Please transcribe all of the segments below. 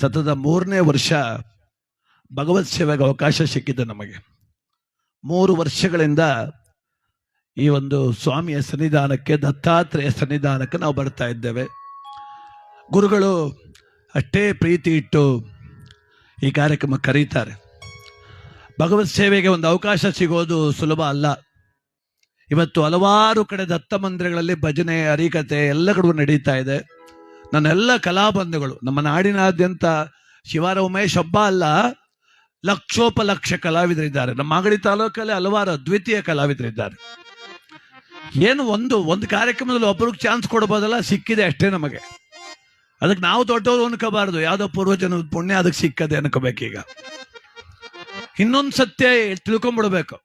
ಸತತ ಮೂರನೇ ವರ್ಷ ಭಗವತ್ ಸೇವೆಗೆ ಅವಕಾಶ ಸಿಕ್ಕಿದೆ ನಮಗೆ. ಮೂರು ವರ್ಷಗಳಿಂದ ಈ ಒಂದು ಸ್ವಾಮಿಯ ಸನ್ನಿಧಾನಕ್ಕೆ, ದತ್ತಾತ್ರೇಯ ಸನ್ನಿಧಾನಕ್ಕೆ ನಾವು ಬರ್ತಾ ಇದ್ದೇವೆ. ಗುರುಗಳು ಅಷ್ಟೇ ಪ್ರೀತಿ ಇಟ್ಟು ಈ ಕಾರ್ಯಕ್ರಮ ಕರೀತಾರೆ. ಭಗವತ್ ಸೇವೆಗೆ ಒಂದು ಅವಕಾಶ ಸಿಗೋದು ಸುಲಭ ಅಲ್ಲ. ಇವತ್ತು ಹಲವಾರು ಕಡೆ ದತ್ತ ಮಂದಿರಗಳಲ್ಲಿ ಭಜನೆ ಹರಿಕತೆ ಎಲ್ಲ ಕಡೆ ನಡೀತಾ ಇದೆ. ನನ್ನೆಲ್ಲ ಕಲಾಬಂಧುಗಳು, ನಮ್ಮ ನಾಡಿನಾದ್ಯಂತ ಶಿವಾರ ಉಮೇಶ್ ಹಬ್ಬ ಅಲ್ಲ, ಲಕ್ಷೋಪಲಕ್ಷ ಕಲಾವಿದರಿದ್ದಾರೆ. ನಮ್ಮ ಮಾಗಡಿ ತಾಲೂಕಲ್ಲಿ ಹಲವಾರು ಅದ್ವಿತೀಯ ಕಲಾವಿದರಿದ್ದಾರೆ. ಏನು ಒಂದು ಒಂದು ಕಾರ್ಯಕ್ರಮದಲ್ಲಿ ಒಬ್ಬರಿಗೆ ಚಾನ್ಸ್ ಕೊಡ್ಬೋದಲ್ಲ, ಸಿಕ್ಕಿದೆ ಅಷ್ಟೇ ನಮಗೆ. ಅದಕ್ಕೆ ನಾವು ದೊಡ್ಡವರು ಅನ್ಕೋಬಾರ್ದು, ಯಾವುದೋ ಪೂರ್ವಜನ ಪುಣ್ಯ ಅದಕ್ಕೆ ಸಿಕ್ಕದೆ ಅನ್ಕೋಬೇಕೀಗ. ಇನ್ನೊಂದು ಸತ್ಯ ತಿಳ್ಕೊಂಡ್ಬಿಡ್ಬೇಕು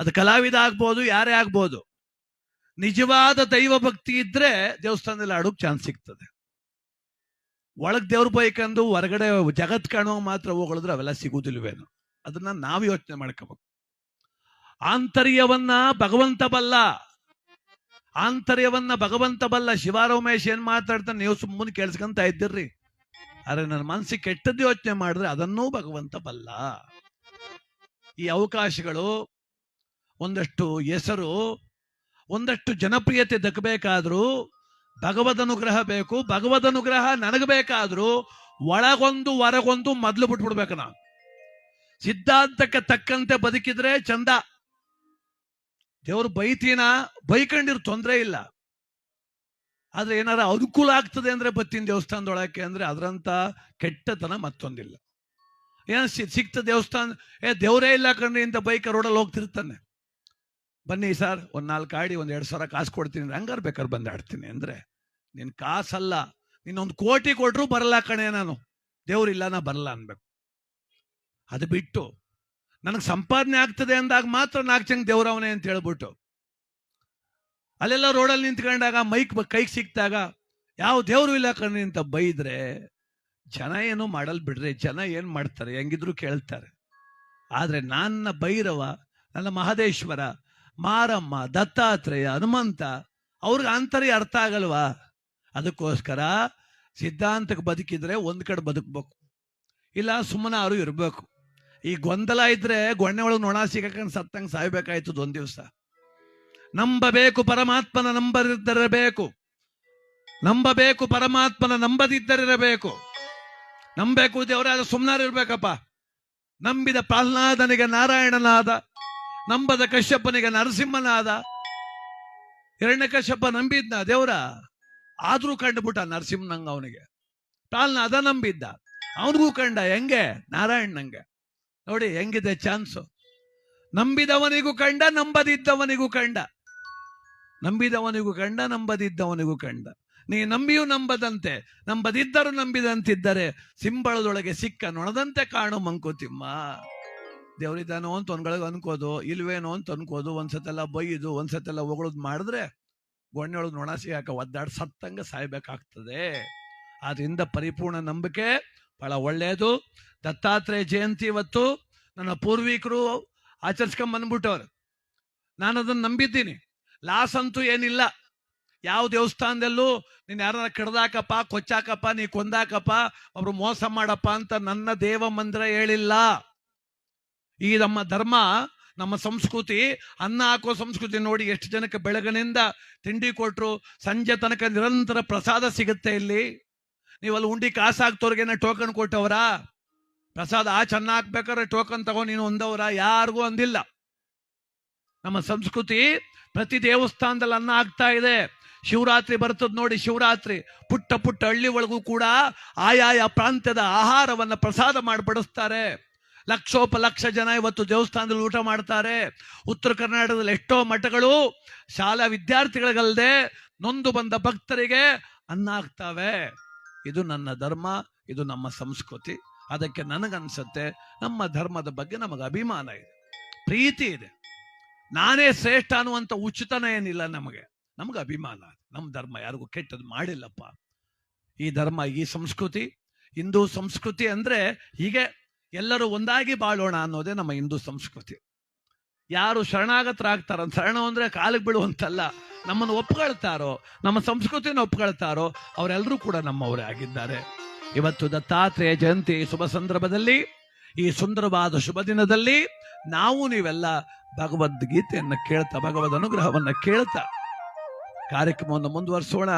ಅದು ಕಲಾವಿದ ಆಗ್ಬೋದು, ಯಾರೇ ಆಗ್ಬೋದು. ನಿಜವಾದ ದೈವ ಭಕ್ತಿ ಇದ್ರೆ ದೇವಸ್ಥಾನದಲ್ಲಿ ಆಡೋಕ್ ಚಾನ್ಸ್ ಸಿಗ್ತದೆ. ಒಳಗ್ ದೇವ್ರ ಬೈಕಂದು ಹೊರಗಡೆ ಜಗತ್ ಕಾಣುವ ಮಾತ್ರ ಹೋಗಳಿದ್ರೆ ಅವೆಲ್ಲ ಸಿಗುದಿಲ್ವೇನು? ಅದನ್ನ ನಾವು ಯೋಚನೆ ಮಾಡ್ಕೋಬೇಕು. ಆಂತರ್ಯವನ್ನ ಭಗವಂತ ಬಲ್ಲ. ಆಂತರ್ಯವನ್ನ ಭಗವಂತ ಬಲ್ಲ. ಶಿವಾರೋಮೇಶ್ ಏನ್ ಮಾತಾಡ್ತಾನೆ ನೀವು ಸುಮ್ಮನೆ ಕೇಳಿಸ್ಕೊಂತ ಇದ್ದಿರ್ರಿ ಆದ್ರೆ ನನ್ನ ಮನಸ್ಸಿಗೆ ಕೆಟ್ಟದ್ದು ಯೋಚನೆ ಮಾಡಿದ್ರೆ ಅದನ್ನೂ ಭಗವಂತ ಬಲ್ಲ. ಈ ಅವಕಾಶಗಳು ಒಂದಷ್ಟು ಹೆಸರು, ಒಂದಷ್ಟು ಜನಪ್ರಿಯತೆ ದಕ್ಕಬೇಕಾದ್ರೂ ಭಗವದ್ ಅನುಗ್ರಹ ಬೇಕು ಭಗವದ್ ಅನುಗ್ರಹ ನನಗೆ ಬೇಕಾದ್ರೂ ಒಳಗೊಂದು ಹೊರಗೊಂದು ಮೊದಲು ಬಿಟ್ಬಿಡ್ಬೇಕು ನಾವು. ಸಿದ್ಧಾಂತಕ್ಕೆ ತಕ್ಕಂತೆ ಬದುಕಿದ್ರೆ ಚಂದ. ದೇವ್ರು ಬೈತೀನ? ಬೈಕಂಡಿರ್ ತೊಂದರೆ ಇಲ್ಲ. ಆದ್ರೆ ಏನಾರ ಅನುಕೂಲ ಆಗ್ತದೆ ಅಂದ್ರೆ ಬತ್ತೀನಿ ದೇವಸ್ಥಾನದೊಳಕ್ಕೆ ಅಂದ್ರೆ ಅದರಂತ ಕೆಟ್ಟತನ ಮತ್ತೊಂದಿಲ್ಲ. ಏನ ಸಿಕ್ತ ದೇವಸ್ಥಾನ, ಏ ದೇವರೇ ಇಲ್ಲ ಕಣ್ರಿ ಇಂತ ಬೈಕ್ ರೋಡಲ್ಲಿ ಹೋಗ್ತಿರ್ತಾನೆ. ಬನ್ನಿ ಸರ್, ಒಂದ್ ನಾಲ್ಕು ಆಡಿ, ಒಂದ್ ಎರಡ್ ಸಾವಿರ ಕಾಸು ಕೊಡ್ತೀನಿ ಹಂಗಾರ್ ಬೇಕಾದ್ರೆ ಬಂದಾಡ್ತೀನಿ ಅಂದ್ರೆ, ನಿನ್ ಕಾಸಲ್ಲ ನೀನೊಂದು ಕೋಟಿ ಕೊಟ್ರು ಬರಲ್ಲ ಕಣೆ ನಾನು. ದೇವ್ರಿಲ್ಲ ನಾ ಬರಲ್ಲ ಅನ್ಬೇಕು. ಅದು ಬಿಟ್ಟು, ನನಗೆ ಸಂಪಾದನೆ ಆಗ್ತದೆ ಅಂದಾಗ ಮಾತ್ರ ನಾಲ್ಕು ಜನ ದೇವ್ರವನೇ ಅಂತ ಹೇಳ್ಬಿಟ್ಟು, ಅಲ್ಲೆಲ್ಲ ರೋಡಲ್ಲಿ ನಿಂತ್ಕೊಂಡಾಗ, ಮೈಕ್ ಕೈಗೆ ಸಿಕ್ತಾಗ ಯಾವ ದೇವ್ರು ಇಲ್ಲ ಕಣ್ಣಿ ಅಂತ ಬೈದ್ರೆ, ಜನ ಏನು ಮಾಡಲ್ ಬಿಡ್ರಿ, ಜನ ಏನ್ ಮಾಡ್ತಾರೆ, ಹೆಂಗಿದ್ರು ಕೇಳ್ತಾರೆ. ಆದ್ರೆ ನನ್ನ ಭೈರವ, ನನ್ನ ಮಹದೇಶ್ವರ ಮಾರಮ್ಮ, ದತ್ತಾತ್ರೇಯ, ಹನುಮಂತ, ಅವ್ರಿಗೆ ಅಂತರಿ ಅರ್ಥ ಆಗಲ್ವಾ? ಅದಕ್ಕೋಸ್ಕರ ಸಿದ್ಧಾಂತಕ್ಕೆ ಬದುಕಿದ್ರೆ ಒಂದ್ ಕಡೆ ಬದುಕ್ಬೇಕು. ಇಲ್ಲ ಸುಮ್ಮನೆ ಅವರು ಇರಬೇಕು. ಈ ಗೊಂದಲ ಇದ್ರೆ ಗೊಣ್ಣೆ ಒಳಗೆ ನೊಣ ಸಿಗಕಂಡ್ ಸತ್ತಂಗೆ ಸಾಯ್ಬೇಕಾಯ್ತದ ಒಂದ್ ದಿವಸ. ನಂಬಬೇಕು ಪರಮಾತ್ಮನ ನಂಬದಿದ್ದರಬೇಕು ನಂಬಬೇಕು ಪರಮಾತ್ಮನ ನಂಬದಿದ್ದರಿರಬೇಕು. ನಂಬಬೇಕು ದೇವರಾದ ಸುಮ್ಮನಾರು ಇರ್ಬೇಕಪ್ಪ. ನಂಬಿದ ಪ್ರಹ್ಲಾದನಿಗೆ ನಾರಾಯಣನಾದ ನಂಬದ ಕಶ್ಯಪ್ಪನಿಗೆ ನರಸಿಂಹನಾದ, ಎರಡನೇ ಕಶ್ಯಪ್ಪ ನಂಬಿದ್ನ ದೇವ್ರ, ಆದ್ರೂ ಕಂಡುಬಿಟ್ಟ ನರಸಿಂಹನಂಗ ಅವನಿಗೆ. ಅದ ನಂಬಿದ್ದ. ಅವನಿಗೂ ಕಂಡ, ಹೆಂಗೆ? ನಾರಾಯಣ್ ನಂಗೆ. ನೋಡಿ, ಹೆಂಗಿದೆ ಚಾನ್ಸು. ನಂಬಿದವನಿಗೂ ಕಂಡ, ನಂಬದಿದ್ದವನಿಗೂ ಕಂಡ. ನಂಬಿದವನಿಗೂ ಕಂಡ, ನಂಬದಿದ್ದವನಿಗೂ ಕಂಡ. ನೀ ನಂಬಿಯೂ ನಂಬದಂತೆ, ನಂಬದಿದ್ದರೂ ನಂಬಿದಂತಿದ್ದರೆ, ಸಿಂಬಳದೊಳಗೆ ಸಿಕ್ಕ ನೊಣದಂತೆ ಕಾಣು ಮಂಕುತಿಮ್ಮ. ದೇವರಿದ್ದಾನೋ ಅಂತ ಒಂದ್ಗಳಿಗೆ ಅನ್ಕೋದು, ಇಲ್ವೇನೋ ಅಂತ ಅನ್ಕೋದು ಒಂದ್ಸತೆಲ್ಲ ಬೈದು ಒಂದ್ಸತೆಲ್ಲ ಹೊಗಳದ್ ಮಾಡಿದ್ರೆ ಗೊಣ್ಣೆಯೊಳಗೆ ನೊಣಸಿ ಯಾಕ ಒದ್ದಾಡ್ ಸತ್ತಂಗ ಸಾಯ್ಬೇಕಾಗ್ತದೆ. ಆದ್ರಿಂದ ಪರಿಪೂರ್ಣ ನಂಬಿಕೆ ಬಹಳ ಒಳ್ಳೆಯದು ದತ್ತಾತ್ರೇಯ ಜಯಂತಿ ಇವತ್ತು ನನ್ನ ಪೂರ್ವಿಕರು ಆಚರಿಸ್ಕೊಂಡ್ ಬಂದ್ಬಿಟ್ಟವ್ರು. ನಾನು ಅದನ್ನು ನಂಬಿದ್ದೀನಿ. ಲಾಸ್ ಅಂತೂ ಏನಿಲ್ಲ. ಯಾವ ದೇವಸ್ಥಾನದಲ್ಲೂ ನೀನ್ ಯಾರನ್ನ ಕಿಡ್ದಾಕಪ್ಪ, ಕೊಚ್ಚಾಕಪ್ಪ, ನೀ ಕೊಂದಾಕಪ್ಪ, ಒಬ್ರು ಮೋಸ ಮಾಡಪ್ಪ ಅಂತ ನನ್ನ ದೇವ ಮಂದಿರ ಹೇಳಿಲ್ಲ. ಈ ನಮ್ಮ ಧರ್ಮ, ನಮ್ಮ ಸಂಸ್ಕೃತಿ, ಅನ್ನ ಹಾಕೋ ಸಂಸ್ಕೃತಿ ನೋಡಿ ಎಷ್ಟು ಜನಕ್ಕೆ ಬೆಳಗಿನಿಂದ ತಿಂಡಿ ಕೊಟ್ರು ಸಂಜೆ ತನಕ ನಿರಂತರ ಪ್ರಸಾದ ಸಿಗುತ್ತೆ ಇಲ್ಲಿ. ನೀವು ಅಲ್ಲಿ ಉಂಡಿ ಕಾಸು ಹಾಕ್ತವ್ರಿಗೇನ ಟೋಕನ್ ಕೊಟ್ಟವರ? ಪ್ರಸಾದ ಆ ಚೆನ್ನ ಹಾಕ್ಬೇಕಾದ್ರೆ ಟೋಕನ್ ತಗೊಂಡು ನೀನು ಒಂದವರ? ಯಾರಿಗೂ ಅಂದಿಲ್ಲ. ನಮ್ಮ ಸಂಸ್ಕೃತಿ ಪ್ರತಿ ದೇವಸ್ಥಾನದಲ್ಲಿ ಅನ್ನ ಆಗ್ತಾ ಇದೆ. ಶಿವರಾತ್ರಿ ಬರ್ತದ ನೋಡಿ ಶಿವರಾತ್ರಿ. ಪುಟ್ಟ ಪುಟ್ಟ ಹಳ್ಳಿ ಒಳಗೂ ಕೂಡ ಆಯಾಯ ಪ್ರಾಂತ್ಯದ ಆಹಾರವನ್ನ ಪ್ರಸಾದ ಮಾಡಿ ಬಡಿಸ್ತಾರೆ ಲಕ್ಷೋಪಲಕ್ಷ ಜನ ಇವತ್ತು ದೇವಸ್ಥಾನದಲ್ಲಿ ಊಟ ಮಾಡ್ತಾರೆ. ಉತ್ತರ ಕರ್ನಾಟಕದಲ್ಲಿ ಎಷ್ಟೋ ಮಠಗಳು ಶಾಲಾ ವಿದ್ಯಾರ್ಥಿಗಳಿಗಲ್ಲದೆ ನೊಂದು ಬಂದ ಭಕ್ತರಿಗೆ ಅನ್ನ ಆಗ್ತಾವೆ. ಇದು ನನ್ನ ಧರ್ಮ, ಇದು ನಮ್ಮ ಸಂಸ್ಕೃತಿ. ಅದಕ್ಕೆ ನನಗನ್ಸುತ್ತೆ, ನಮ್ಮ ಧರ್ಮದ ಬಗ್ಗೆ ನಮಗೆ ಅಭಿಮಾನ ಇದೆ. ಪ್ರೀತಿ ಇದೆ. ನಾನೇ ಶ್ರೇಷ್ಠ ಅನ್ನುವಂಥ ಉಚಿತನ ಏನಿಲ್ಲ ನಮಗೆ. ನಮ್ಗೆ ಅಭಿಮಾನ ನಮ್ಮ ಧರ್ಮ ಯಾರಿಗೂ ಕೆಟ್ಟದ್ದು ಮಾಡಿಲ್ಲಪ್ಪ. ಈ ಧರ್ಮ, ಈ ಸಂಸ್ಕೃತಿ, ಹಿಂದೂ ಸಂಸ್ಕೃತಿ ಅಂದ್ರೆ ಹೀಗೆ ಎಲ್ಲರೂ ಒಂದಾಗಿ ಬಾಳೋಣ ಅನ್ನೋದೇ ನಮ್ಮ ಹಿಂದೂ ಸಂಸ್ಕೃತಿ. ಯಾರು ಶರಣಾಗತರಾಗ್ತಾರ, ಶರಣ ಅಂದರೆ ಕಾಲಿಗೆ ಬೀಳುವಂತಲ್ಲ, ನಮ್ಮನ್ನು ಒಪ್ಕೊಳ್ತಾರೋ, ನಮ್ಮ ಸಂಸ್ಕೃತಿನ ಒಪ್ಕೊಳ್ತಾರೋ, ಅವರೆಲ್ಲರೂ ಕೂಡ ನಮ್ಮವರೇ ಆಗಿದ್ದಾರೆ. ಇವತ್ತು ದತ್ತಾತ್ರೇಯ ಜಯಂತಿ ಶುಭ ಸಂದರ್ಭದಲ್ಲಿ, ಈ ಸುಂದರವಾದ ಶುಭ ದಿನದಲ್ಲಿ ನಾವು ನೀವೆಲ್ಲ ಭಗವದ್ಗೀತೆಯನ್ನು ಕೇಳ್ತಾ, ಭಗವದ್ ಅನುಗ್ರಹವನ್ನು ಕೇಳ್ತಾ, ಕಾರ್ಯಕ್ರಮವನ್ನು ಮುಂದುವರಿಸೋಣ.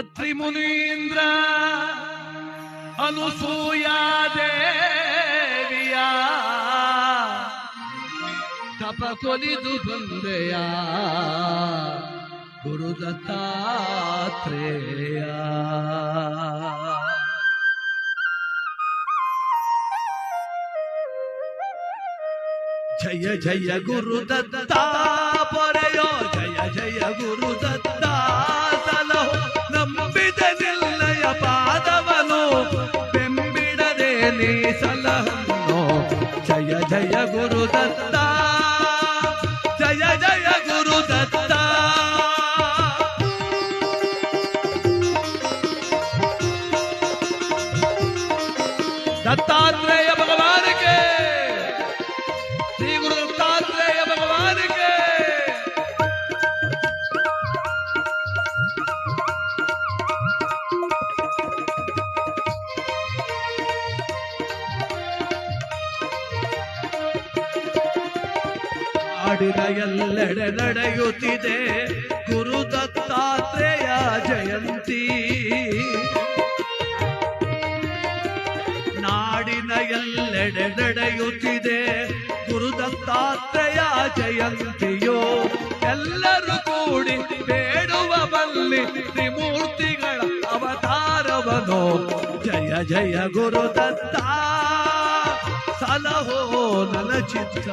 ಅತ್ರಿ ಮುನೀಂದ್ರ ಅನುಸೂಯಾ ದೇವಿಯ. ತಪ ಕೊಲಿದು ಬಂದೆಯ ಗುರುದತ್ತಾತ್ರೇಯ. ಜಯ ಜಯ ಗುರುದತ್ತ ಪೊರೆಯೋ, ಜಯ ಜಯ ಗುರುದತ್ತ ಪಾದವನು ಬೆಂಬಿಡದೆ ನೀ ಸಲಹನು ಜಯ ಜಯ ಗುರುದತ್ತ ದತ್ತಾತ್ರೇಯ ಜಯಂತಿಯೋ, ಎಲ್ಲರೂ ಕೂಡಿ ಬೇಡುವ ಬಲ್ಲಿ ತ್ರಿಮೂರ್ತಿಗಳ ಅವತಾರವನು. ಜಯ ಜಯ ಗುರು ದತ್ತ, ಸಲಹೋ ನನ ಚಿತ್ತ.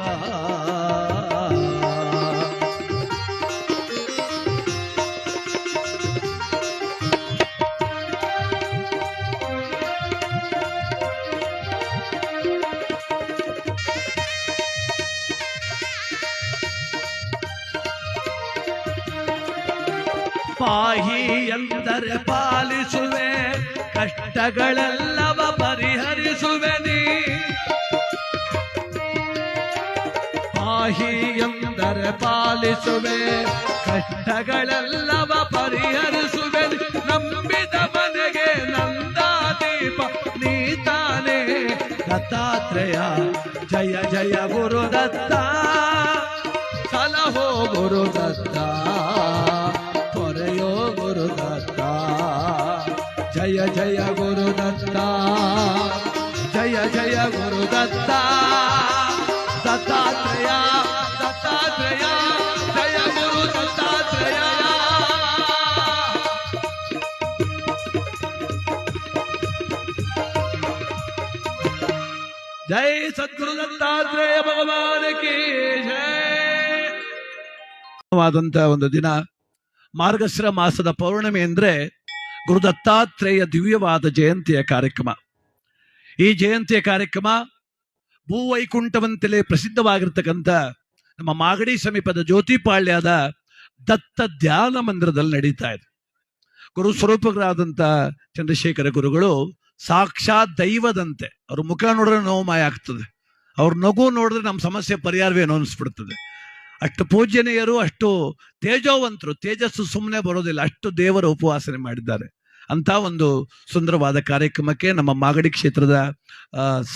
ಪಾಹಿ ಎಂದರೆ ಪಾಲಿಸುವೆ, ಕಷ್ಟಗಳೆಲ್ಲವ ಪರಿಹರಿಸುವೆ ನೀ. ಮಾಹಿ ಎಂದರೆ ಪಾಲಿಸುವೆ, ಕಷ್ಟಗಳೆಲ್ಲವ ಪರಿಹರಿಸುವೆ. ನಂಬಿದ ಮನೆಗೆ ನಂದಾದೀಪ, ನೀ ತಾನೇ ದತ್ತಾತ್ರೇಯ. ಜಯ ಜಯ ಗುರು ದತ್ತ ಸಲಹೋ ಗುರು ಜಯ ಜಯ ಗುರು ದತ್ತ. ಜಯ ಜಯ ಗುರು ದತ್ತ. ದತ್ತಾತ್ರೇಯ ದತ್ತಾತ್ರೇಯ, ಜಯ ಗುರು ದತ್ತಾತ್ರೇಯ. ಜೈ ಸದ್ಗುರು ದತ್ತಾತ್ರೇಯ ಭಗವಾನ ಕಿ ಜೈ. ವಾದಂತ ಒಂದು ದಿನ ಮಾರ್ಗಶ್ರ ಮಾಸದ ಪೌರ್ಣಮಿ ಅಂದ್ರೆ ಗುರು ದತ್ತಾತ್ರೇಯ ದಿವ್ಯವಾದ ಜಯಂತಿಯ ಕಾರ್ಯಕ್ರಮ. ಈ ಜಯಂತಿಯ ಕಾರ್ಯಕ್ರಮ ಭೂವೈಕುಂಠವಂತಲೇ ಪ್ರಸಿದ್ಧವಾಗಿರ್ತಕ್ಕಂಥ ನಮ್ಮ ಮಾಗಡಿ ಸಮೀಪದ ಜ್ಯೋತಿಪಾಳ್ಯದ ದತ್ತ ಧ್ಯಾನ ಮಂದಿರದಲ್ಲಿ ನಡೀತಾ ಇದೆ. ಗುರು ಸ್ವರೂಪಗಳಾದಂಥ ಚಂದ್ರಶೇಖರ ಗುರುಗಳು ಸಾಕ್ಷಾತ್ ದೈವದಂತೆ. ಅವ್ರ ಮುಖ ನೋಡಿದ್ರೆ ನೋವು ಮಾಯ ಆಗ್ತದೆ. ಅವ್ರ ನಗು ನೋಡಿದ್ರೆ ನಮ್ಮ ಸಮಸ್ಯೆ ಪರಿಹಾರವೇನೋ ಅನಿಸ್ಬಿಡ್ತದೆ. ಅಷ್ಟು ಪೂಜ್ಯನೀಯರು, ಅಷ್ಟು ತೇಜೋವಂತರು, ತೇಜಸ್ಸು ಸುಮ್ಮನೆ ಬರೋದಿಲ್ಲ. ಅಷ್ಟು ದೇವರ ಉಪವಾಸನೆ ಮಾಡಿದ್ದಾರೆ. ಅಂತ ಒಂದು ಸುಂದರವಾದ ಕಾರ್ಯಕ್ರಮಕ್ಕೆ ನಮ್ಮ ಮಾಗಡಿ ಕ್ಷೇತ್ರದ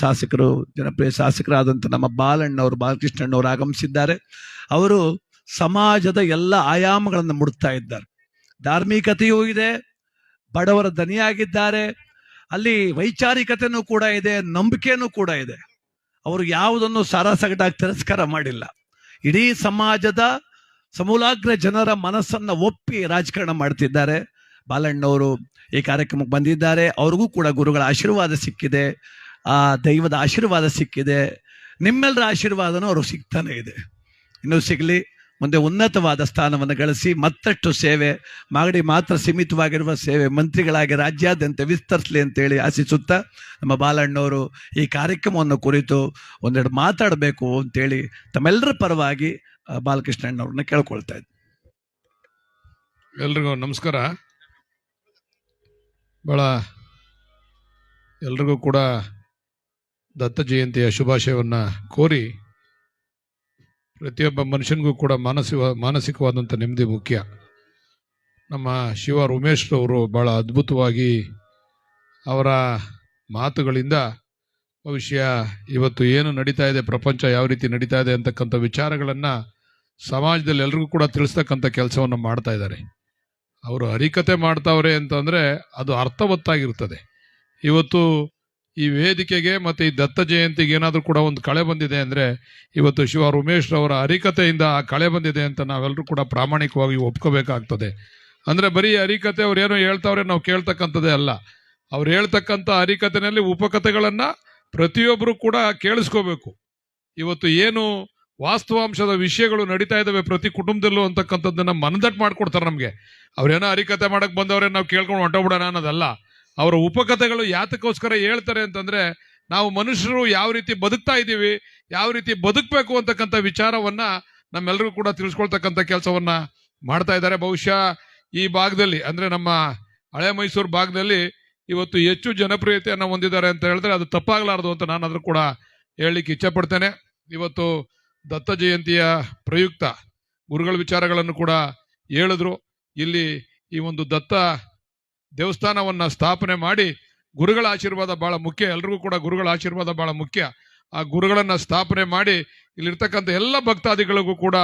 ಶಾಸಕರು, ಜನಪ್ರಿಯ ಶಾಸಕರಾದಂಥ ನಮ್ಮ ಬಾಲಣ್ಣವರು, ಬಾಲಕೃಷ್ಣಣ್ಣವರು ಆಗಮಿಸಿದ್ದಾರೆ. ಅವರು ಸಮಾಜದ ಎಲ್ಲ ಆಯಾಮಗಳನ್ನು ಮುಡ್ತಾ ಇದ್ದಾರೆ. ಧಾರ್ಮಿಕತೆಯೂ ಇದೆ, ಬಡವರ ದನಿಯಾಗಿದ್ದಾರೆ ಅಲ್ಲಿ ವೈಚಾರಿಕತೆನೂ ಕೂಡ ಇದೆ ನಂಬಿಕೆಯೂ ಕೂಡ ಇದೆ. ಅವರು ಯಾವುದನ್ನು ಸಾರಾಸಗಟಾಗಿ ತಿರಸ್ಕಾರ ಮಾಡಿಲ್ಲ. ಇಡೀ ಸಮಾಜದ ಸಮೂಲಾಗ್ರ ಜನರ ಮನಸ್ಸನ್ನ ಒಪ್ಪಿ ರಾಜಕಾರಣ ಮಾಡ್ತಿದ್ದಾರೆ. ಬಾಲಣ್ಣವರು ಈ ಕಾರ್ಯಕ್ರಮಕ್ಕೆ ಬಂದಿದ್ದಾರೆ. ಅವ್ರಿಗೂ ಕೂಡ ಗುರುಗಳ ಆಶೀರ್ವಾದ ಸಿಕ್ಕಿದೆ. ಆ ದೈವದ ಆಶೀರ್ವಾದ ಸಿಕ್ಕಿದೆ. ನಿಮ್ಮೆಲ್ಲರ ಆಶೀರ್ವಾದನೂ ಅವ್ರಿಗೆ ಸಿಗ್ತಾನೆ ಇದೆ. ಇನ್ನೂ ಸಿಗಲಿ, ಮುಂದೆ ಉನ್ನತವಾದ ಸ್ಥಾನವನ್ನು ಗಳಿಸಿ ಮತ್ತಷ್ಟು ಸೇವೆ, ಮಾಗಡಿ ಮಾತ್ರ ಸೀಮಿತವಾಗಿರುವ ಸೇವೆ, ಮಂತ್ರಿಗಳಾಗಿ ರಾಜ್ಯಾದ್ಯಂತ ವಿಸ್ತರಿಸಲಿ ಅಂತೇಳಿ ಆಶಿಸುತ್ತಾ ನಮ್ಮ ಬಾಲಣ್ಣವರು ಈ ಕಾರ್ಯಕ್ರಮವನ್ನು ಕುರಿತು ಒಂದೆರಡು ಮಾತಾಡಬೇಕು ಅಂತೇಳಿ ತಮ್ಮೆಲ್ಲರ ಪರವಾಗಿ ಬಾಲಕೃಷ್ಣ ಬಾಲಕೃಷ್ಣಣ್ಣವ್ರನ್ನ ಕೇಳ್ಕೊಳ್ತಾ ಇದ್ದೆ. ಎಲ್ರಿಗೂ ನಮಸ್ಕಾರ. ಭಾಳ ಎಲ್ರಿಗೂ ಕೂಡ ದತ್ತ ಜಯಂತಿಯ ಶುಭಾಶಯವನ್ನು ಕೋರಿ ಪ್ರತಿಯೊಬ್ಬ ಮನುಷ್ಯನಿಗೂ ಕೂಡ ಮಾನಸಿಕ ಮಾನಸಿಕವಾದಂಥ ನೆಮ್ಮದಿ ಮುಖ್ಯ. ನಮ್ಮ ಶಿವ ಉಮೇಶ್ ಭಾಳ ಅದ್ಭುತವಾಗಿ ಅವರ ಮಾತುಗಳಿಂದ ಭವಿಷ್ಯ ಇವತ್ತು ಏನು ನಡೀತಾ ಇದೆ, ಪ್ರಪಂಚ ಯಾವ ರೀತಿ ನಡೀತಾ ಇದೆ ಅಂತಕ್ಕಂಥ ವಿಚಾರಗಳನ್ನು ಸಮಾಜದಲ್ಲಿ ಎಲ್ರಿಗೂ ಕೂಡ ತಿಳಿಸ್ತಕ್ಕಂಥ ಕೆಲಸವನ್ನು ಮಾಡ್ತಾ ಇದ್ದಾರೆ. ಅವರು ಹರಿಕತೆ ಮಾಡ್ತಾವ್ರೆ ಅಂತಂದರೆ ಅದು ಅರ್ಥವತ್ತಾಗಿರ್ತದೆ. ಇವತ್ತು ಈ ವೇದಿಕೆಗೆ ಮತ್ತೆ ಈ ದತ್ತ ಜಯಂತಿಗೆ ಏನಾದರೂ ಕೂಡ ಒಂದು ಕಳೆ ಬಂದಿದೆ ಅಂದ್ರೆ ಇವತ್ತು ಶಿವ ಅವರ ಹರಿಕತೆಯಿಂದ ಆ ಕಳೆ ಬಂದಿದೆ ಅಂತ ನಾವೆಲ್ಲರೂ ಕೂಡ ಪ್ರಾಮಾಣಿಕವಾಗಿ ಒಪ್ಕೋಬೇಕಾಗ್ತದೆ. ಅಂದ್ರೆ ಬರೀ ಹರಿಕತೆ ಏನೋ ಹೇಳ್ತಾವ್ರೆ ನಾವು ಕೇಳ್ತಕ್ಕಂಥದ್ದೇ ಅಲ್ಲ. ಅವ್ರು ಹೇಳ್ತಕ್ಕಂಥ ಹರಿಕತೆನಲ್ಲಿ ಉಪಕಥೆಗಳನ್ನು ಪ್ರತಿಯೊಬ್ಬರು ಕೂಡ ಕೇಳಿಸ್ಕೋಬೇಕು. ಇವತ್ತು ಏನು ವಾಸ್ತವಾಂಶದ ವಿಷಯಗಳು ನಡೀತಾ ಇದ್ದಾವೆ ಪ್ರತಿ ಕುಟುಂಬದಲ್ಲೂ ಅಂತಕ್ಕಂಥದ್ದನ್ನ ಮನದಟ್ಟು ಮಾಡ್ಕೊಡ್ತಾರೆ ನಮಗೆ. ಅವ್ರೇನೋ ಅರಿಕತೆ ಮಾಡಕ್ ಬಂದವ್ರೆ ನಾವು ಕೇಳ್ಕೊಂಡು ಹೊಂಟೋಗ್ಬಿಡೋಣ ಅನ್ನೋದಲ್ಲ. ಅವರ ಉಪಕಥೆಗಳು ಯಾತಕ್ಕೋಸ್ಕರ ಹೇಳ್ತಾರೆ ಅಂತಂದ್ರೆ, ನಾವು ಮನುಷ್ಯರು ಯಾವ ರೀತಿ ಬದುಕ್ತಾ ಇದ್ದೀವಿ, ಯಾವ ರೀತಿ ಬದುಕಬೇಕು ಅಂತಕ್ಕಂಥ ವಿಚಾರವನ್ನ ನಮ್ಮೆಲ್ಲರಿಗೂ ಕೂಡ ತಿಳಿಸ್ಕೊಳ್ತಕ್ಕಂಥ ಕೆಲಸವನ್ನ ಮಾಡ್ತಾ ಇದ್ದಾರೆ. ಬಹುಶಃ ಈ ಭಾಗದಲ್ಲಿ, ಅಂದ್ರೆ ನಮ್ಮ ಹಳೆ ಮೈಸೂರು ಭಾಗದಲ್ಲಿ ಇವತ್ತು ಹೆಚ್ಚು ಜನಪ್ರಿಯತೆಯನ್ನು ಹೊಂದಿದ್ದಾರೆ ಅಂತ ಹೇಳಿದ್ರೆ ಅದು ತಪ್ಪಾಗಲಾರದು ಅಂತ ನಾನು ಅದ್ರ ಕೂಡ ಹೇಳಲಿಕ್ಕೆ ಇಚ್ಛೆ ಪಡ್ತೇನೆ. ಇವತ್ತು ದತ್ತ ಜಯಂತಿಯ ಪ್ರಯುಕ್ತ ಗುರುಗಳ ವಿಚಾರಗಳನ್ನು ಕೂಡ ಹೇಳಿದ್ರು. ಇಲ್ಲಿ ಈ ಒಂದು ದತ್ತ ದೇವಸ್ಥಾನವನ್ನ ಸ್ಥಾಪನೆ ಮಾಡಿ ಗುರುಗಳ ಆಶೀರ್ವಾದ ಬಹಳ ಮುಖ್ಯ. ಎಲ್ರಿಗೂ ಕೂಡ ಗುರುಗಳ ಆಶೀರ್ವಾದ ಬಹಳ ಮುಖ್ಯ. ಆ ಗುರುಗಳನ್ನ ಸ್ಥಾಪನೆ ಮಾಡಿ ಇಲ್ಲಿರ್ತಕ್ಕಂಥ ಎಲ್ಲ ಭಕ್ತಾದಿಗಳಿಗೂ ಕೂಡ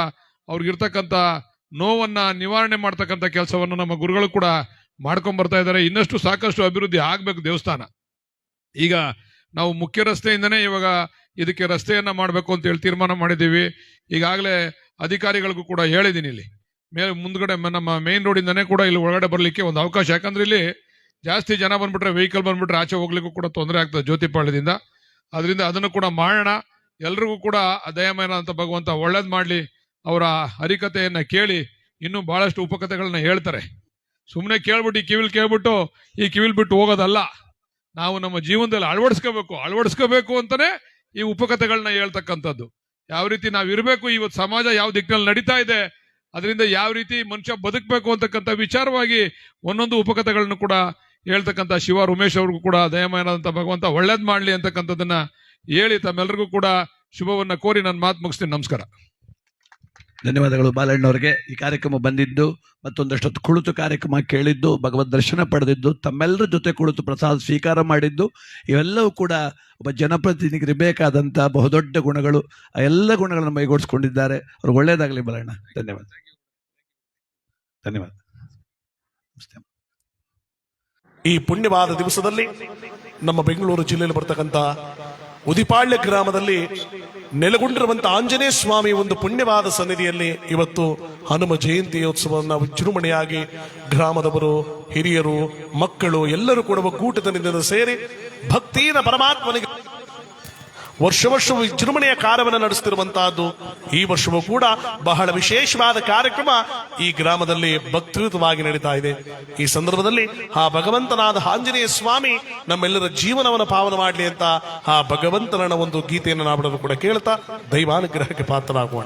ಅವ್ರಿಗಿರ್ತಕ್ಕಂಥ ನೋವನ್ನ ನಿವಾರಣೆ ಮಾಡ್ತಕ್ಕಂಥ ಕೆಲಸವನ್ನು ನಮ್ಮ ಗುರುಗಳು ಕೂಡ ಮಾಡ್ಕೊಂಡ್ ಬರ್ತಾ ಇದ್ದಾರೆ. ಇನ್ನಷ್ಟು ಸಾಕಷ್ಟು ಅಭಿವೃದ್ಧಿ ಆಗ್ಬೇಕು ದೇವಸ್ಥಾನ. ಈಗ ನಾವು ಮುಖ್ಯ ರಸ್ತೆಯಿಂದನೇ ಇವಾಗ ಇದಕ್ಕೆ ರಸ್ತೆಯನ್ನ ಮಾಡಬೇಕು ಅಂತ ಹೇಳಿ ತೀರ್ಮಾನ ಮಾಡಿದ್ದೀವಿ. ಈಗಾಗಲೇ ಅಧಿಕಾರಿಗಳಿಗೂ ಕೂಡ ಹೇಳಿದ್ದೀನಿ ಇಲ್ಲಿ. ಮೇಲೆ ಮುಂದ್ಗಡೆ ನಮ್ಮ ಮೇನ್ ರೋಡಿಂದನೇ ಕೂಡ ಇಲ್ಲಿ ಒಳಗಡೆ ಬರಲಿಕ್ಕೆ ಒಂದು ಅವಕಾಶ. ಯಾಕಂದ್ರೆ ಇಲ್ಲಿ ಜಾಸ್ತಿ ಜನ ಬಂದ್ಬಿಟ್ರೆ ವೆಹಿಕಲ್ ಬಂದ್ಬಿಟ್ರೆ ಆಚೆ ಹೋಗ್ಲಿಕ್ಕೂ ಕೂಡ ತೊಂದರೆ ಆಗ್ತದೆ ಜ್ಯೋತಿಪಾಳ್ಯದಿಂದ. ಅದರಿಂದ ಅದನ್ನು ಕೂಡ ಮಾಡೋಣ. ಎಲ್ರಿಗೂ ಕೂಡ ದಯಮಯನ ಅಂತ ಭಗವಂತ ಒಳ್ಳೇದು ಮಾಡ್ಲಿ. ಅವರ ಹರಿಕತೆಯನ್ನು ಕೇಳಿ ಇನ್ನೂ ಬಹಳಷ್ಟು ಉಪಕಥೆಗಳನ್ನ ಹೇಳ್ತಾರೆ. ಸುಮ್ಮನೆ ಕೇಳ್ಬಿಟ್ಟು ಈ ಕಿವಿಲ್ ಕೇಳ್ಬಿಟ್ಟು ಈ ಕಿವಿಲ್ ಬಿಟ್ಟು ಹೋಗೋದಲ್ಲ. ನಾವು ನಮ್ಮ ಜೀವನದಲ್ಲಿ ಅಳವಡಿಸ್ಕೋಬೇಕು. ಅಳವಡಿಸ್ಕೋಬೇಕು ಅಂತಾನೆ ಈ ಉಪಕಥೆಗಳನ್ನ ಹೇಳ್ತಕ್ಕಂಥದ್ದು. ಯಾವ ರೀತಿ ನಾವು ಇರಬೇಕು ಇವತ್ತು ಸಮಾಜ ಯಾವ ದಿಕ್ಕಿನಲ್ಲಿ ನಡೀತಾ ಇದೆ, ಅದರಿಂದ ಯಾವ ರೀತಿ ಮನುಷ್ಯ ಬದುಕಬೇಕು ಅಂತಕ್ಕಂಥ ವಿಚಾರವಾಗಿ ಒಂದೊಂದು ಉಪಕಥೆಗಳನ್ನು ಕೂಡ ಹೇಳ್ತಕ್ಕಂಥ ಶಿವ ಉಮೇಶ್ ಅವ್ರಿಗೂ ಕೂಡ ದಯಮಾನದಂತ ಭಗವಂತ ಒಳ್ಳೇದ್ ಮಾಡ್ಲಿ ಅಂತಕ್ಕಂಥದ್ದನ್ನ ಹೇಳಿ ತಮ್ಮೆಲ್ಲರಿಗೂ ಕೂಡ ಶುಭವನ್ನ ಕೋರಿ ನನ್ನ ಮಾತು ಮುಗಿಸ್ತೀನಿ. ನಮಸ್ಕಾರ. ಧನ್ಯವಾದಗಳು ಬಾಲಣ್ಣವರಿಗೆ. ಈ ಕಾರ್ಯಕ್ರಮ ಬಂದಿದ್ದು ಮತ್ತೊಂದಷ್ಟೊತ್ತು ಕುಳಿತು ಕಾರ್ಯಕ್ರಮ ಕೇಳಿದ್ದು, ಭಗವದ್ ದರ್ಶನ ಪಡೆದಿದ್ದು, ತಮ್ಮೆಲ್ಲರ ಜೊತೆ ಕುಳಿತು ಪ್ರಸಾದ ಸ್ವೀಕಾರ ಮಾಡಿದ್ದು, ಇವೆಲ್ಲವೂ ಕೂಡ ಒಬ್ಬ ಜನಪ್ರತಿನಿಧಿಗೆ ಬೇಕಾದಂಥ ಬಹುದೊಡ್ಡ ಗುಣಗಳು, ಆ ಎಲ್ಲ ಗುಣಗಳನ್ನು ಮೈಗೂಡಿಸ್ಕೊಂಡಿದ್ದಾರೆ. ಅವ್ರಿಗೆ ಒಳ್ಳೆಯದಾಗಲಿ ಬಾಲಣ್ಣ. ಧನ್ಯವಾದ. ಧನ್ಯವಾದ. ಈ ಪುಣ್ಯವಾದ ದಿವಸದಲ್ಲಿ ನಮ್ಮ ಬೆಂಗಳೂರು ಜಿಲ್ಲೆಯಲ್ಲಿ ಬರ್ತಕ್ಕಂಥ ಉದಿಪಾಳ್ಯ ಗ್ರಾಮದಲ್ಲಿ ನೆಲೆಗೊಂಡಿರುವಂತ ಆಂಜನೇಯ ಸ್ವಾಮಿ ಒಂದು ಪುಣ್ಯವಾದ ಸನ್ನಿಧಿಯಲ್ಲಿ ಇವತ್ತು ಹನುಮ ಜಯಂತಿಯೋತ್ಸವವನ್ನು ವಿಜೃಂಭಣೆಯಾಗಿ ಗ್ರಾಮದವರು, ಹಿರಿಯರು, ಮಕ್ಕಳು ಎಲ್ಲರೂ ಕೂಡ ಒಕ್ಕೂಟದಿಂದ ಸೇರಿ ಭಕ್ತಿಯಿಂದ ಪರಮಾತ್ಮನಿಗೆ ವರ್ಷ ವರ್ಷ ವಿಜೃಂಭಣೆಯ ಕಾರ್ಯವನ್ನು ನಡೆಸುತ್ತಿರುವಂತಹದ್ದು. ಈ ವರ್ಷವೂ ಕೂಡ ಬಹಳ ವಿಶೇಷವಾದ ಕಾರ್ಯಕ್ರಮ ಈ ಗ್ರಾಮದಲ್ಲಿ ಭಕ್ತಿಯುತವಾಗಿ ನಡೀತಾ ಇದೆ. ಈ ಸಂದರ್ಭದಲ್ಲಿ ಆ ಭಗವಂತನಾದ ಆಂಜನೇಯ ಸ್ವಾಮಿ ನಮ್ಮೆಲ್ಲರ ಜೀವನವನ್ನು ಪಾವನ ಮಾಡಲಿ ಅಂತ ಆ ಭಗವಂತನ ಒಂದು ಗೀತೆಯನ್ನು ನಾವು ಕೂಡ ಕೇಳ್ತಾ ದೈವಾನುಗ್ರಹಕ್ಕೆ ಪಾತ್ರರಾಗುವ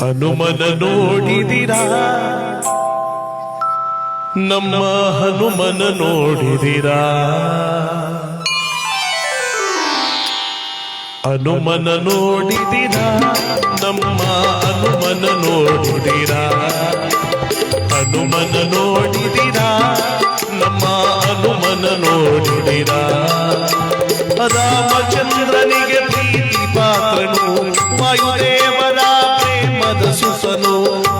ಹನುಮನ ನೋಡಿದಿರಾ? ನಮ್ಮ ಹನುಮನ ನೋಡಿದಿರಾ? ಹನುಮನ ನೋಡಿದಿರಾ? ನಮ್ಮ ಹನುಮನ ನೋಡಿದಿರಾ? ಹನುಮನ ನೋಡಿದಿರಾ? ನಮ್ಮ ಹನುಮನ ನೋಡಿದಿರಾ? ರಾಮಚಂದ್ರನಿಗೆ ಪ್ರೀತಿ ಪಾತ್ರನು ಸುಸನು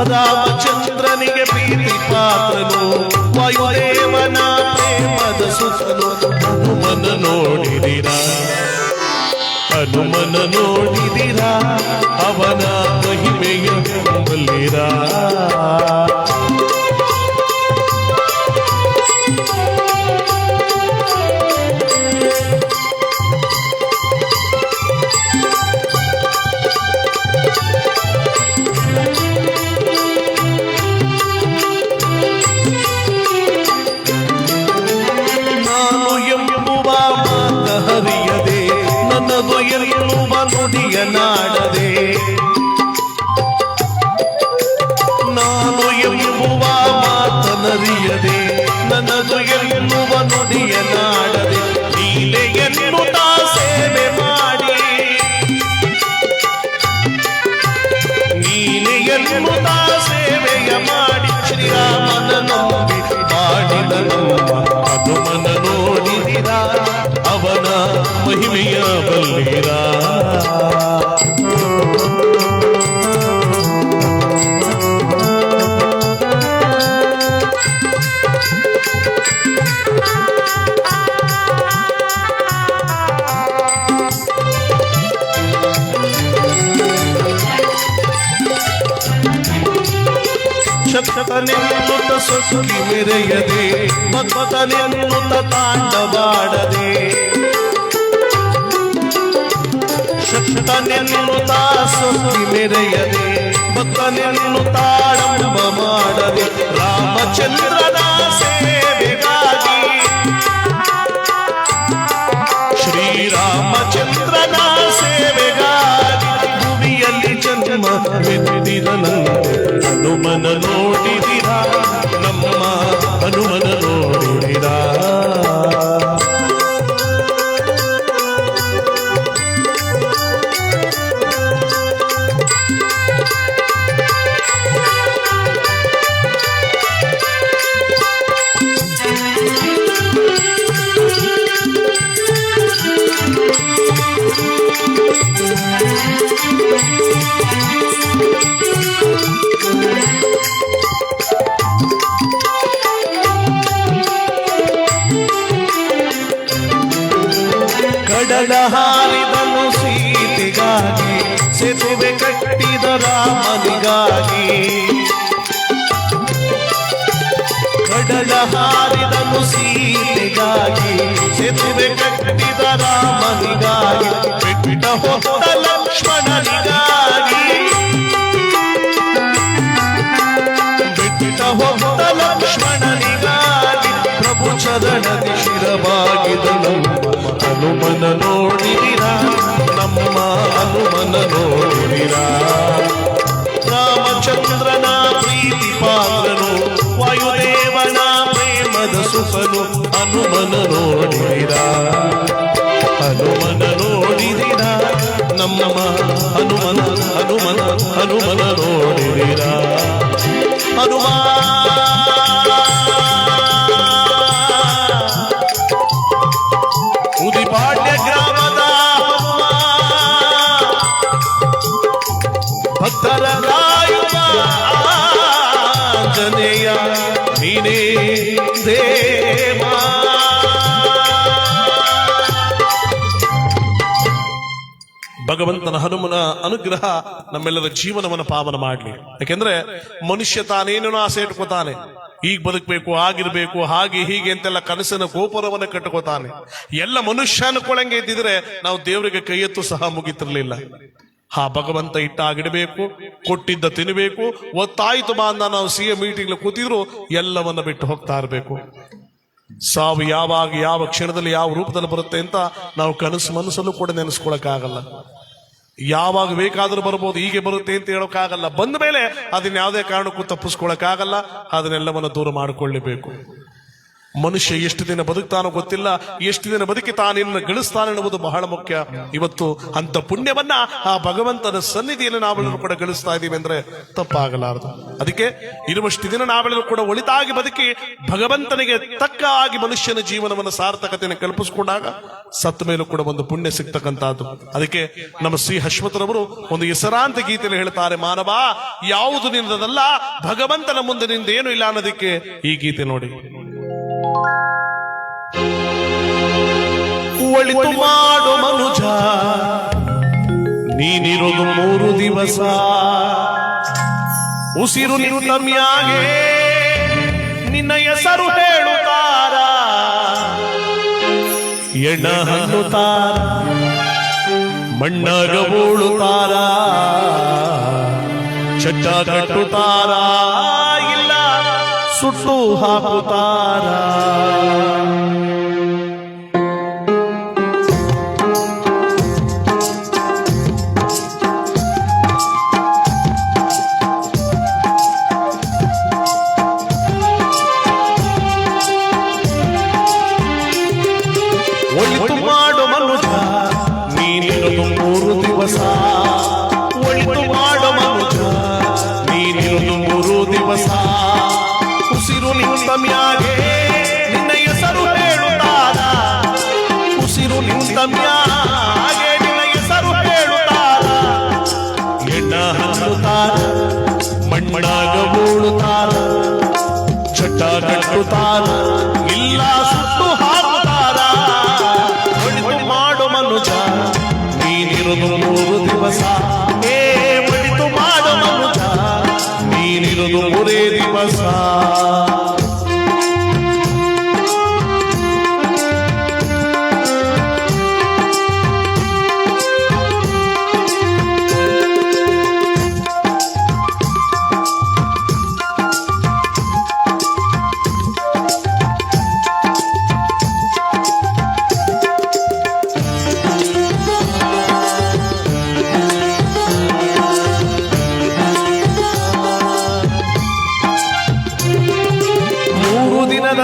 ರಾಮಚಂದ್ರನಿಗೆ ಪ್ರೀತಿ ಪಾತ್ರನು ವಾಯುದೇವನ ಪ್ರೇಮದ ಸುತ್ತಲು ಹನುಮನ ನೋಡಿದಿರ? ಹನುಮನ ನೋಡಿದಿರ? ಅವನ ಮಹಿಮೆಯ ಬಲ್ಲಿರಾ ಶಕ್ತನೆನ್ನುತ್ತ ಸೊಸುಲಿ ಮೆರೆಯದೆ ಭಕ್ತನೆನ್ನುತ್ತ ತಾಂಡವಾಡದೆ ಶಕ್ತನೆನ್ನುತ್ತ ಸೊಸುಲಿ ಮೆರೆಯದೆ ಭಕ್ತನೆನ್ನುತ್ತ ಆಡಂಬ ಮಾಡದೆ. ರಾಮಚಂದ್ರನ ಸೇವೆಗಾಗಿ ಶ್ರೀರಾಮಚಂದ್ರನ ಸೇವೆಗಾಗಿ ಭೂಮಿಯಲ್ಲಿ ಜನ್ಮ ಮೆತ್ತಿರನಂತೆ ಹನುಮನ ನೋಡಿದಿರಾ? ನಮ್ಮ ಹನುಮನ ನೋಡಿದಿರಾ? ಕಡಲ ರಾಮನಿಗಾಗಿ ಕಡಲ ಹಾರಿದನು ಸೀತೆಗಾಗಿ ಸೇತುವೆ ಕಟ್ಟಿದ ರಾಮನಿಗಾಗಿ ಬಿಟ್ಟ ಹೊತ್ತ ಲಕ್ಷ್ಮಣನಿಗಾಗಿ. ಬಿಟ್ಟ ಹೊತ್ತ ಲಕ್ಷ್ಮಣನಿಗಾಗಿ ಪ್ರಭು ಚರಣದಿ ಶಿರವಾಗಿದನು. ಹನುಮನ ನೋಡಿದಿರ ನಮ್ಮ ಹನುಮನ ಹನುಮನ ನೋಡಿದಿರ? ಹನುಮನ ನೋಡಿದಿರ? ನಮ್ಮ ಹನುಮನ ಹನುಮನ ಹನುಮನ ನೋಡಿದಿರ? ಹನುಮ ಭಗವಂತನ ಹನುಮನ ಅನುಗ್ರಹ ನಮ್ಮೆಲ್ಲರ ಜೀವನವನ್ನು ಪಾವನ ಮಾಡಲಿ. ಯಾಕೆಂದ್ರೆ ಮನುಷ್ಯ ತಾನೇನೇನೋ ಆಸೆ ಇಟ್ಕೋತಾನೆ. ಈಗ ಬದುಕಬೇಕು, ಆಗಿರ್ಬೇಕು, ಹಾಗೆ ಹೀಗೆ ಅಂತೆಲ್ಲ ಕನಸಿನ ಗೋಪುರವನ್ನು ಕಟ್ಕೋತಾನೆ ಎಲ್ಲ ಮನುಷ್ಯ ಅನ್ಕೊಳಂಗೆ ಇದ್ದಿದ್ರೆ ನಾವು ದೇವರಿಗೆ ಕೈ ಸಹ ಮುಗಿತಿರ್ಲಿಲ್ಲ. ಹಾ, ಭಗವಂತ ಇಟ್ಟಾಗಿಡಬೇಕು, ಕೊಟ್ಟಿದ್ದ ತಿನ್ನಬೇಕು ಒತ್ತಾಯಿತು ಬಾ ಅಂದ ನಾವು ಸಿ ಎ ಮೀಟಿಂಗ್ ಕೂತಿದ್ರು, ಎಲ್ಲವನ್ನ ಬಿಟ್ಟು ಹೋಗ್ತಾ ಇರಬೇಕು. ಸಾವು ಯಾವಾಗ, ಯಾವ ಕ್ಷಣದಲ್ಲಿ ಯಾವ ರೂಪದಲ್ಲಿ ಬರುತ್ತೆ ಅಂತ ನಾವು ಕನಸು ಮನಸ್ಸಲ್ಲೂ ಕೂಡ ನೆನೆಸ್ಕೊಳಕ್ಕಾಗಲ್ಲ. ಯಾವಾಗ ಬೇಕಾದರೂ ಬರ್ಬೋದು, ಹೀಗೆ ಬರುತ್ತೆ ಅಂತ ಹೇಳೋಕ್ಕಾಗಲ್ಲ. ಬಂದ ಮೇಲೆ, ಅದನ್ನ ಯಾವುದೇ ಕಾರಣಕ್ಕೂ ತಪ್ಪಿಸ್ಕೊಳಕ್ಕಾಗಲ್ಲ. ಅದನ್ನೆಲ್ಲವನ್ನು ದೂರ ಮಾಡಿಕೊಳ್ಳಬೇಕು. ಮನುಷ್ಯ ಎಷ್ಟು ದಿನ ಬದುಕ್ತಾನೋ ಗೊತ್ತಿಲ್ಲ. ಎಷ್ಟು ದಿನ ಬದುಕಿ ತಾನೇನು ಗಳಿಸ್ತಾನೆ ಎನ್ನುವುದು ಬಹಳ ಮುಖ್ಯ. ಇವತ್ತು ಅಂತ ಪುಣ್ಯವನ್ನ ಆ ಭಗವಂತನ ಸನ್ನಿಧಿಯಲ್ಲಿ ನಾವೆಲ್ಲರೂ ಕೂಡ ಗಳಿಸ್ತಾ ಇದ್ದೀವಿ ಅಂದ್ರೆ ತಪ್ಪಾಗಲಾರದು. ಅದಕ್ಕೆ ಇರುವಷ್ಟು ದಿನ ನಾವೆಲ್ಲರೂ ಕೂಡ ಒಳಿತಾಗಿ ಬದುಕಿ ಭಗವಂತನಿಗೆ ತಕ್ಕ ಆಗಿ ಮನುಷ್ಯನ ಜೀವನವನ್ನು ಸಾರ್ಥಕತೆಯನ್ನು ಕಲ್ಪಿಸಿಕೊಂಡಾಗ ಸತ್ತ ಮೇಲೂ ಕೂಡ ಒಂದು ಪುಣ್ಯ ಸಿಗ್ತಕ್ಕಂಥದ್ದು. ಅದಕ್ಕೆ ನಮ್ಮ ಶ್ರೀ ಹಶ್ವತರವರು ಒಂದು ಹೆಸರಾಂತ ಗೀತೆಯಲ್ಲಿ ಹೇಳ್ತಾರೆ, ಮಾನವ, ಯಾವುದು ನಿಂದದಲ್ಲ, ಭಗವಂತನ ಮುಂದೆ ನಿಂದೇನು ಇಲ್ಲ ಅನ್ನೋದಕ್ಕೆ ಈ ಗೀತೆ ನೋಡಿ. ಒಳಿತು ಮಾಡು ಮನುಜ. ನೀನಿರೋದು ಮೂರು ದಿವಸ. ಉಸಿರು ನಿಂತ ಮ್ಯಾಗೆ ನಿನ್ನ ಹೆಸರು ಹೇಳುತ್ತಾರ ಎಣ್ಣ ಹಣ್ಣುತ್ತಾರ ಮಣ್ಣಾಗ ಬೂಳುತ್ತಾರ ಚಟ್ಟ ಕಟ್ಟುತ್ತಾರ ಇಲ್ಲ ಸುಟ್ಟು ಹಾಕುತ್ತಾರ ಹಣ್ಣುತ್ತಾರ ಮಣ್ಣಾಗ ಬೂಳುತ್ತಾರ ಚಟ್ಟ ಕಟ್ಟುತ್ತಾರ ಇಲ್ಲ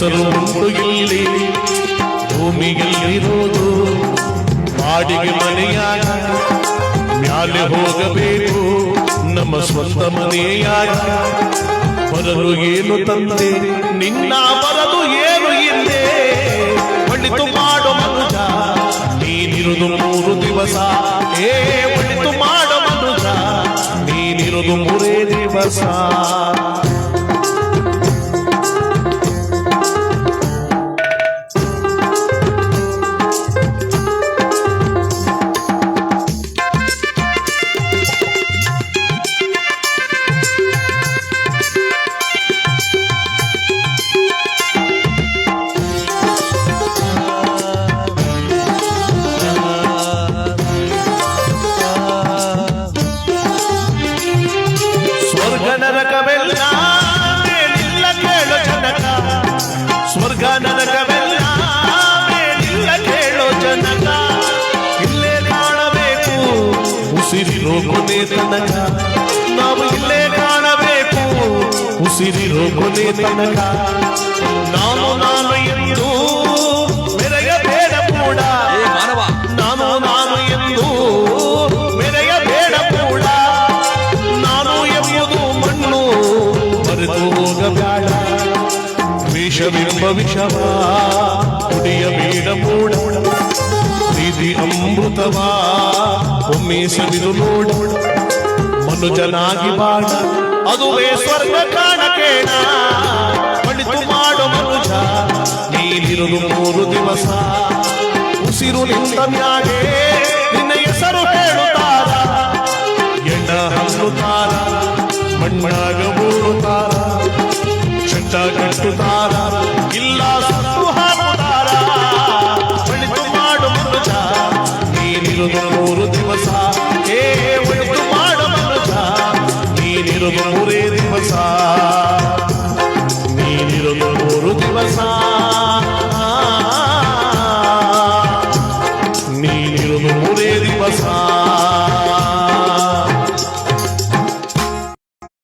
ಹೆಸರು ಉಂಟು ಇಲ್ಲಿ ಭೂಮಿಯಲ್ಲಿರೋದು ಬಾಡಿಗೆ ಮನೆಯಾಗ ಮ್ಯಾಲೆ ಹೋಗಬೇಕು. ನಮ್ಮ ಸ್ವಂತ ಮನೆಯಾಗ ಬರಲು ಏನು ತಂದೆ? ನಿನ್ನ ಬರಲು ಏನು ಇಲ್ಲೇ? ಒಳಿತು ಮಾಡೋ ಮನುಜ ನೀನಿರುದು ಮೂರು ದಿವಸ. ಏ ಒಳಿತು ಮಾಡೋ ಮನುಜ ನೀನಿರುದು ಮೂರೇ ದಿವಸ. ನರಕವೆಲ್ಲ ಮೇಲಿಲ್ಲ ಕೇಳೋ ಜನಕ. ಸ್ವರ್ಗ ನರಕವೆಲ್ಲ ಮೇಲಿಲ್ಲ ಕೇಳೋ ಜನಕ. ಇಲ್ಲೇ ಕಾಣಬೇಕು ಉಸಿರಿರೋ ಕೊನೆ ತನಕ. ನಾವು ಇಲ್ಲೇ ಕಾಣಬೇಕು ಉಸಿರಿರೋ ಕೊನೆ ತನಕ. ನಾನು ವಿಷವ ಕುಡಿಯಬೇಡ ಮೂಡ ಪ್ರೀತಿ ಅಮೃತವ. ಒಮ್ಮೆ ಸವಿದು ನೋಡ. ಮನುಜನಾಗಿ ಬಾಳ. ಅದುವೇ ಸ್ವರ್ಗ ಕಾಣ ಪಡಿತು ಮಾಡು ಮನುಜ. ಮೂರು ದಿವಸ. ಉಸಿರು ನಿಂತ ಮ್ಯಾಗೆ ನಿನ್ನ ಹೆಸರು ಹೇಳುತ್ತಾರ. ಎಣ್ಣ ಹಸುತ್ತಾರ ಮಣ್ಣಾಗ ಮೂಡುತ್ತಾರ ಚಟ್ಟ ಕಟ್ಟುತ್ತಾರ ಇಲ್ಲ ಹಾಕುತ್ತಾರ ಒಳಿತು ಮಾಡು ಮನುಜ, ನೀನಿರುವುದು ಮೂರು ದಿವಸ. ಏ, ಒಳಿತು ಮಾಡು ಮನುಜ, ನೀನಿರುವುದು ಮೂರೇ